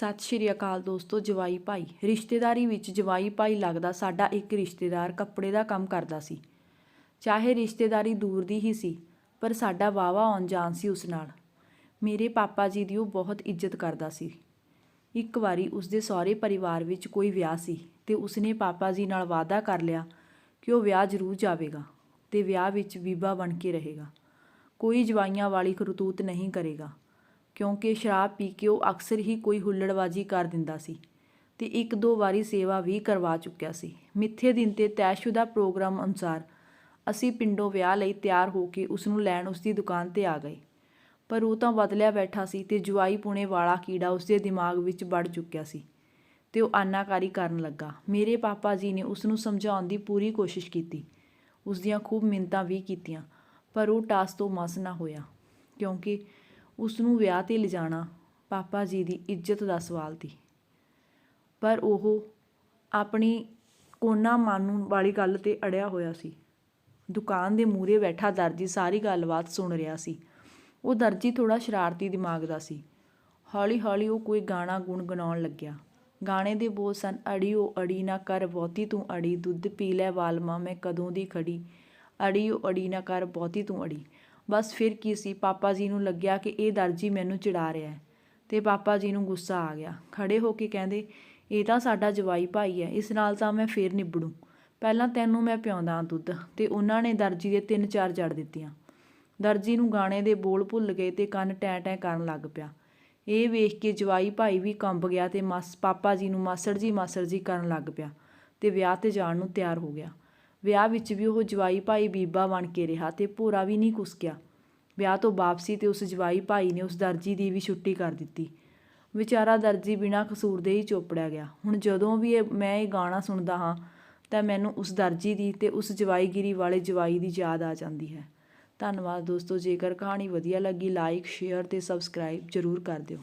ਸਤਿ ਸ਼੍ਰੀ ਅਕਾਲ ਦੋਸਤੋ, ਜਵਾਈ ਭਾਈ। ਰਿਸ਼ਤੇਦਾਰੀ ਵਿੱਚ ਜਵਾਈ ਭਾਈ ਲੱਗਦਾ ਸਾਡਾ ਇੱਕ ਰਿਸ਼ਤੇਦਾਰ ਕੱਪੜੇ ਦਾ ਕੰਮ ਕਰਦਾ ਸੀ। ਚਾਹੇ ਰਿਸ਼ਤੇਦਾਰੀ ਦੂਰ ਦੀ ਹੀ ਸੀ, ਪਰ ਸਾਡਾ ਵਾਵਾ ਆਉਣ ਜਾਣ ਸੀ ਉਸ ਨਾਲ। ਮੇਰੇ ਪਾਪਾ ਜੀ ਦੀ ਉਹ ਬਹੁਤ ਇੱਜ਼ਤ ਕਰਦਾ ਸੀ। ਇੱਕ ਵਾਰੀ ਉਸਦੇ ਸਹੁਰੇ ਪਰਿਵਾਰ ਵਿੱਚ ਕੋਈ ਵਿਆਹ ਸੀ ਤੇ ਉਸਨੇ ਪਾਪਾ ਜੀ ਨਾਲ ਵਾਅਦਾ ਕਰ ਲਿਆ ਕਿ ਉਹ ਵਿਆਹ ਜ਼ਰੂਰ ਜਾਵੇਗਾ ਤੇ ਵਿਆਹ ਵਿੱਚ ਬੀਬਾ ਬਣ ਕੇ ਰਹੇਗਾ। ਕੋਈ ਜਵਾਈਆਂ ਵਾਲੀ ਕਰਤੂਤ ਨਹੀਂ ਕਰੇਗਾ। ਕਿਉਂਕਿ ਸ਼ਰਾਬ ਪੀ ਕੇ ਉਹ ਅਕਸਰ ਹੀ ਕੋਈ ਹੁੱਲੜਬਾਜੀ ਕਰ ਦਿੰਦਾ ਸੀ ਤੇ ਇੱਕ ਦੋ ਵਾਰੀ ਸੇਵਾ ਵੀ ਕਰਵਾ ਚੁੱਕਿਆ ਸੀ। ਮਿੱਥੇ ਦਿਨ ਤੇ ਤੈਅਸ਼ੁਦਾ ਪ੍ਰੋਗਰਾਮ ਅਨੁਸਾਰ ਅਸੀਂ ਪਿੰਡੋਂ ਵਿਆਹ ਲਈ ਤਿਆਰ ਹੋ ਕੇ ਉਸ ਨੂੰ ਲੈਣ ਉਸ ਦੀ ਦੁਕਾਨ ਤੇ ਆ ਗਏ। ਪਰ ਉਹ ਤਾਂ ਬਦਲਿਆ ਬੈਠਾ ਸੀ ਤੇ ਜਵਾਈ ਪੁਣੇ ਵਾਲਾ ਕੀੜਾ ਉਸ ਦੇ ਦਿਮਾਗ ਵਿੱਚ ਵੜ ਚੁੱਕਿਆ ਸੀ ਤੇ ਉਹ ਆਨਾਕਾਰੀ ਕਰਨ ਲੱਗਾ। ਮੇਰੇ ਪਾਪਾ ਜੀ ਨੇ ਉਸ ਨੂੰ ਸਮਝਾਉਣ ਦੀ ਪੂਰੀ ਕੋਸ਼ਿਸ਼ ਕੀਤੀ। ਉਸ ਦੀਆਂ ਖੂਬ ਮਿੰਨਤਾਂ ਵੀ ਕੀਤੀਆਂ, ਪਰ ਉਹ ਟਾਸ ਤੋਂ ਮਸ ਨਾ ਹੋਇਆ ਕਿਉਂਕਿ ਉਸ ਨੂੰ ਵਿਆਹ ਤੇ ਲਿਜਾਣਾ ਪਾਪਾ ਜੀ ਦੀ ਇੱਜ਼ਤ ਦਾ ਸਵਾਲ ਸੀ। ਪਰ ਉਹ ਆਪਣੀ ਕੋਨਾ ਮਾਨੂ ਵਾਲੀ ਗੱਲ ਤੇ ਅੜਿਆ ਹੋਇਆ ਸੀ। ਦੁਕਾਨ ਦੇ ਮੂਹਰੇ ਬੈਠਾ ਦਰਜੀ ਸਾਰੀ ਗੱਲਬਾਤ ਸੁਣ ਰਿਹਾ ਸੀ। ਉਹ ਦਰਜੀ ਥੋੜਾ ਸ਼ਰਾਰਤੀ ਦਿਮਾਗ ਦਾ ਸੀ। ਹੌਲੀ-ਹੌਲੀ ਉਹ ਕੋਈ ਗਾਣਾ ਗੁੰਗਣਾਉਣ ਲੱਗਿਆ। ਗਾਣੇ ਦੇ ਬੋਲ ਸਨ ਅੜੀਓ ਅੜੀ ਨਾ ਕਰ ਬਹੁਤੀ ਤੂੰ ਅੜੀ, ਦੁੱਧ ਪੀ ਲੈ ਵਾਲਮਾ ਮੈਂ ਕਦੋਂ ਦੀ ਖੜੀ। ਅੜੀਓ ਅੜੀ ਨਾ ਕਰ ਬਹੁਤੀ ਤੂੰ ਅੜੀ। ਬਸ ਫਿਰ ਕੀ ਸੀ, ਪਾਪਾ ਜੀ ਨੂੰ ਲੱਗਿਆ ਕਿ ਇਹ ਦਰਜੀ ਮੈਨੂੰ ਚਿੜਾ ਰਿਹਾ ਹੈ। ਤੇ ਪਾਪਾ ਜੀ ਨੂੰ ਗੁੱਸਾ ਆ ਗਿਆ। ਖੜੇ ਹੋ ਕੇ ਕਹਿੰਦੇ, ਇਹ ਤਾਂ ਸਾਡਾ ਜਵਾਈ ਭਾਈ ਹੈ, ਇਸ ਨਾਲ ਤਾਂ ਮੈਂ ਫੇਰ ਨਿਬੜੂ। ਪਹਿਲਾਂ ਤੈਨੂੰ ਮੈਂ ਪਿਆਉਂਦਾ ਦੁੱਧ। ਤੇ ਉਹਨਾਂ ਨੇ ਦਰਜੀ ਦੇ ਤਿੰਨ ਚਾਰ ਜੜ ਦਿੱਤੀਆਂ। ਦਰਜੀ ਨੂੰ ਗਾਣੇ ਦੇ ਬੋਲ ਭੁੱਲ ਗਏ ਤੇ ਕੰਨ ਟੈਂ ਟੈਂ ਕਰਨ ਲੱਗ ਪਿਆ। ਇਹ ਵੇਖ ਕੇ ਜਵਾਈ ਭਾਈ ਵੀ ਕੰਬ ਗਿਆ ਤੇ ਮਾਸ, ਪਾਪਾ ਜੀ ਨੂੰ ਮਾਸੜ ਜੀ ਮਾਸੜ ਜੀ ਕਰਨ ਲੱਗ ਪਿਆ ਤੇ ਵਿਆਹ ਤੇ ਜਾਣ ਨੂੰ ਤਿਆਰ ਹੋ ਗਿਆ। ਵਿਆਹ ਵਿੱਚ ਵੀ ਉਹ ਜਵਾਈ ਭਾਈ ਬੀਬਾ ਬਣ ਕੇ ਰਿਹਾ ਤੇ ਭੋਰਾ ਵੀ ਨਹੀਂ ਕੁਸਕਿਆ। ਵਿਆਹ ਤੋਂ ਵਾਪਸੀ ਤੇ ਉਸ ਜਵਾਈ ਭਾਈ ਨੇ ਉਸ ਦਰਜੀ ਦੀ ਵੀ ਛੁੱਟੀ ਕਰ ਦਿੱਤੀ। ਵਿਚਾਰਾ ਦਰਜੀ ਬਿਨਾਂ ਕਸੂਰ ਦੇ ਹੀ ਚੋਪੜਿਆ ਗਿਆ। ਹੁਣ ਜਦੋਂ ਵੀ ਇਹ ਮੈਂ ਇਹ ਗਾਣਾ ਸੁਣਦਾ ਹਾਂ, ਤਾਂ ਮੈਨੂੰ ਉਸ ਦਰਜੀ ਦੀ ਤੇ ਉਸ ਜਵਾਈਗਿਰੀ ਵਾਲੇ ਜਵਾਈ ਦੀ ਯਾਦ ਆ ਜਾਂਦੀ ਹੈ। ਧੰਨਵਾਦ ਦੋਸਤੋ, ਜੇਕਰ ਕਹਾਣੀ ਵਧੀਆ ਲੱਗੀ ਲਾਈਕ ਸ਼ੇਅਰ ਤੇ ਸਬਸਕ੍ਰਾਈਬ ਜ਼ਰੂਰ ਕਰ ਦਿਓ।